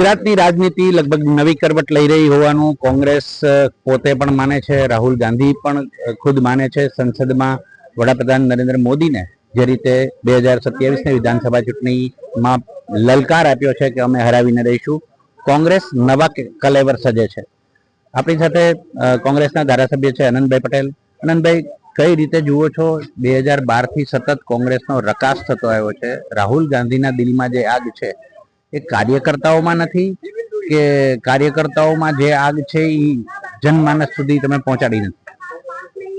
ગુજરાતની રાજનીતિ લગભગ નવી કરવટ લઈ રહી હોવાનું કોંગ્રેસ પોતે પણ માને છે. રાહુલ ગાંધી પણ ખુદ માને છે સંસદમાં વડાપ્રધાન નરેન્દ્ર મોદીને જે રીતે બે હજાર સત્યાવીસની વિધાનસભા ચૂંટણીમાં લલકાર આપ્યો છે કે અમે હરાવીને રહીશું. કોંગ્રેસ નવા કલેવર સજે છે. આપણી સાથે કોંગ્રેસના ધારાસભ્ય છે અનંતભાઈ પટેલ. અનંતભાઈ, કઈ રીતે જુઓ છો? બે હજાર બારથી સતત કોંગ્રેસનો રકાસ થતો આવ્યો છે. રાહુલ ગાંધીના દિલમાં જે આગ છે એ કાર્યકર્તાઓમાં નથી કે કાર્યકર્તાઓમાં જે આગ છે એ જનમાનસ સુધી તમે પહોંચાડી નથી.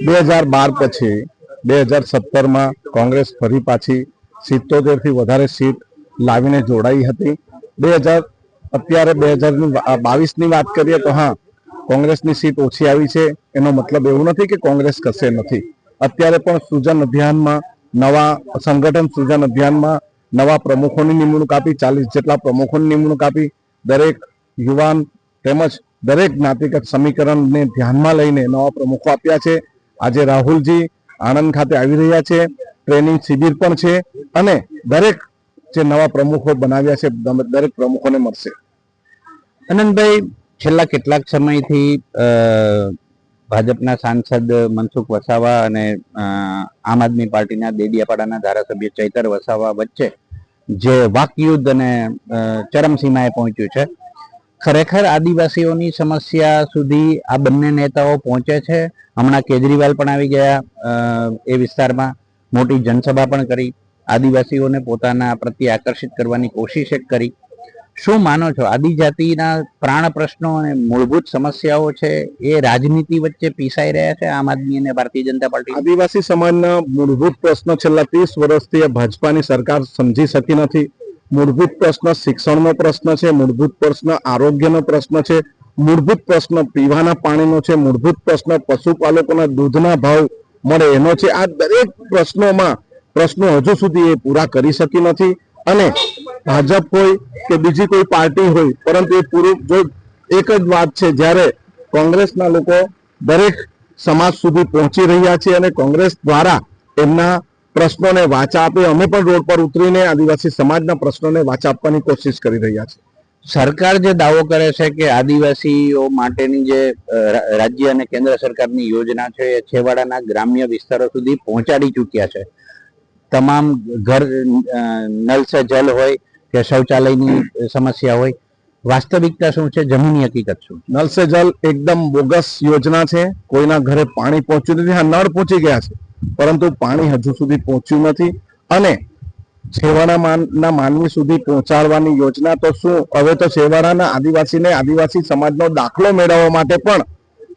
બે હજાર બાર પછી, બે હજાર સત્તરમાં કોંગ્રેસ ફરી પાછી સિત્તોતેરથી વધારે સીટ લાવીને જોડાઈ હતી. બે હજાર અત્યારે બે હજાર બાવીસની વાત કરીએ તો હા, કોંગ્રેસની સીટ ઓછી આવી છે. એનો મતલબ એવું નથી કે કોંગ્રેસ કશે નથી. અત્યારે પણ સૃજન અભિયાનમાં, નવા સંગઠન સૃજન અભિયાનમાં નવા પ્રમુખોની નિમણૂક આપી, ચાલીસ જેટલા પ્રમુખોની નિમણૂક આપી, દરેક યુવાન તેમજ દરેક જ્ઞાતિગત સમીકરણને ધ્યાનમાં લઈને નવા પ્રમુખો આપ્યા છે. આજે રાહુલજી આણંદ ખાતે આવી રહ્યા છે. ટ્રેનિંગ શિબિર પણ છે અને દરેક જે નવા પ્રમુખો બનાવ્યા છે દરેક પ્રમુખોને મળશે. અનંતભાઈ છેલ્લા કેટલાક સમયથી ભાજપના સાંસદ મનસુખ વસાવા અને આમ આદમી પાર્ટીના દેડિયાપાડાના ધારાસભ્ય ચૈતર વસાવા વચ્ચે જે વાકયુદ્ધ અને ચરમસીમાએ પહોંચ્યું છે. ખરેખર આદિવાસીઓની સમસ્યા સુધી આ બંને નેતાઓ પહોંચે છે. હમણાં કેજરીવાલ પણ આવી ગયા એ વિસ્તારમાં. મોટી જનસભા પણ કરી. આદિવાસીઓને પોતાના પ્રત્યે આકર્ષિત કરવાની કોશિશ કરી. શું માનો છો? આદિજાતિના પ્રાણ પ્રશ્નો અને મૂળભૂત સમસ્યાઓ છે એ રાજનીતિ વચ્ચે પીસાઈ રહ્યા છે આમ આદમી અને ભારતીય જનતા પાર્ટી? આદિવાસી સમાજના મૂળભૂત પ્રશ્નો છેલ્લા ત્રીસ વર્ષથી ભાજપાની સરકાર સમજી શકી નથી. મૂળભૂત પ્રશ્ન શિક્ષણનો પ્રશ્ન છે, મૂળભૂત પ્રશ્ન આરોગ્યનો પ્રશ્ન છે, મૂળભૂત પ્રશ્ન પીવાના પાણીનો છે, મૂળભૂત પ્રશ્ન પશુપાલકોના દૂધના ભાવ મળે એનો છે. આ દરેક પ્રશ્નોમાં પ્રશ્નો હજુ સુધી એ પૂરા કરી શકી નથી. અને ભાજપ હોય કે બીજી કોઈ પાર્ટી હોય પરંતુ એ પૂરું જો એક જ વાત છે જ્યારે કોંગ્રેસના લોકો દરેક સમાજ સુધી પહોંચી રહ્યા છે અને કોંગ્રેસ દ્વારા એમના પ્રશ્નોને વાચા આપે અમે પણ રોડ પર ઉતરીને આદિવાસી સમાજના પ્રશ્નોને વાચા આપવાની કોશિશ કરી રહ્યા છે સરકાર જે દાવો કરે છે કે આદિવાસીઓ માટેની જે રાજ્ય અને કેન્દ્ર સરકારની યોજના છે એ છેવાડાના ગ્રામ્ય વિસ્તારો સુધી પહોંચાડી ચૂક્યા છે. તમામ ઘર નલ સે જલ હોય કે શૌચાલયની સમસ્યા હોય, વાસ્તવિકતા શું છે? જમીનની હકીકત શું? નલ સે જલ એકદમ બોગસ યોજના છે. કોઈના ઘરે પાણી પહોંચ્યું નથી. હા, નળ પહોંચી ગયા છે, પરંતુ પાણી હજુ સુધી પહોંચ્યું નથી. અને છેવાડાના માનવી સુધી પહોંચાડવાની યોજના તો શું? હવે તો છેવાડાના આદિવાસીને આદિવાસી સમાજનો દાખલો મેળવવા માટે પણ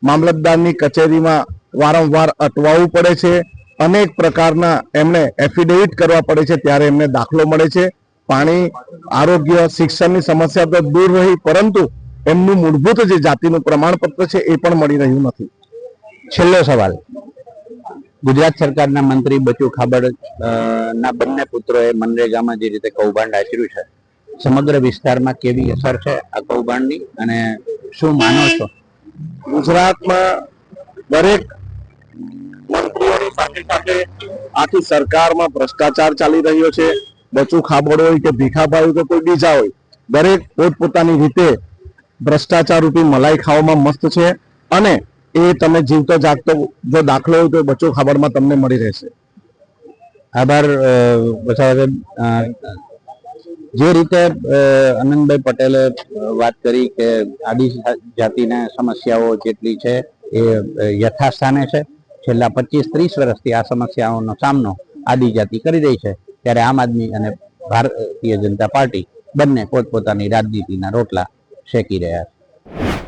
મામલતદારની કચેરીમાં વારંવાર અટવાવું પડે છે. અનેક પ્રકારના એમને એફિડેવિટ કરવા પડે છે ત્યારે એમને દાખલો મળે છે. પાણી આરોગ્ય શિક્ષણની સમસ્યા તો દૂર રહી પરંતુ એમનું મૂળભૂત જે જાતિનું પ્રમાણપત્ર છે એ પણ મળી રહ્યું નથી. છેલ્લો સવાલ. ગુજરાત સરકારના મંત્રી બચુ ખાબડ ના બંને પુત્રોએ મનરેગામાં જે રીતે કૌભાંડ આચર્યું છે સમગ્ર વિસ્તારમાં કેવી અસર છે આ કૌભાંડની અને શું માનો છો? ગુજરાતમાં દરેક આખી સરકારમાં ભ્રષ્ટાચાર ચાલી રહ્યો છે. બચુ ખાબડ હોય કે ભીખાભાઈ હોય કે કોઈ બીજા હોય, દરેક પોતપોતાની રીતે ભ્રષ્ટાચાર રૂપી મલાઈ ખાવામાં મસ્ત છે. અને એ તમે જીવતો જાગતો જો દાખલો હોય તો એ બચુ ખાબડમાં તમને મળી રહેશે. આભાર જે રીતે આનંદભાઈ પટેલે વાત કરી કે આદિજાતિના સમસ્યાઓ જેટલી છે એ યથાસ્થાને છે. છેલ્લા પચીસ ત્રીસ વર્ષથી આ સમસ્યાઓનો સામનો આદિજાતિ કરી રહી છે. ત્યારે આમ આદમી અને ભારતીય જનતા પાર્ટી બંને પોતપોતાની રાજનીતિના રોટલા શેકી રહ્યા છે.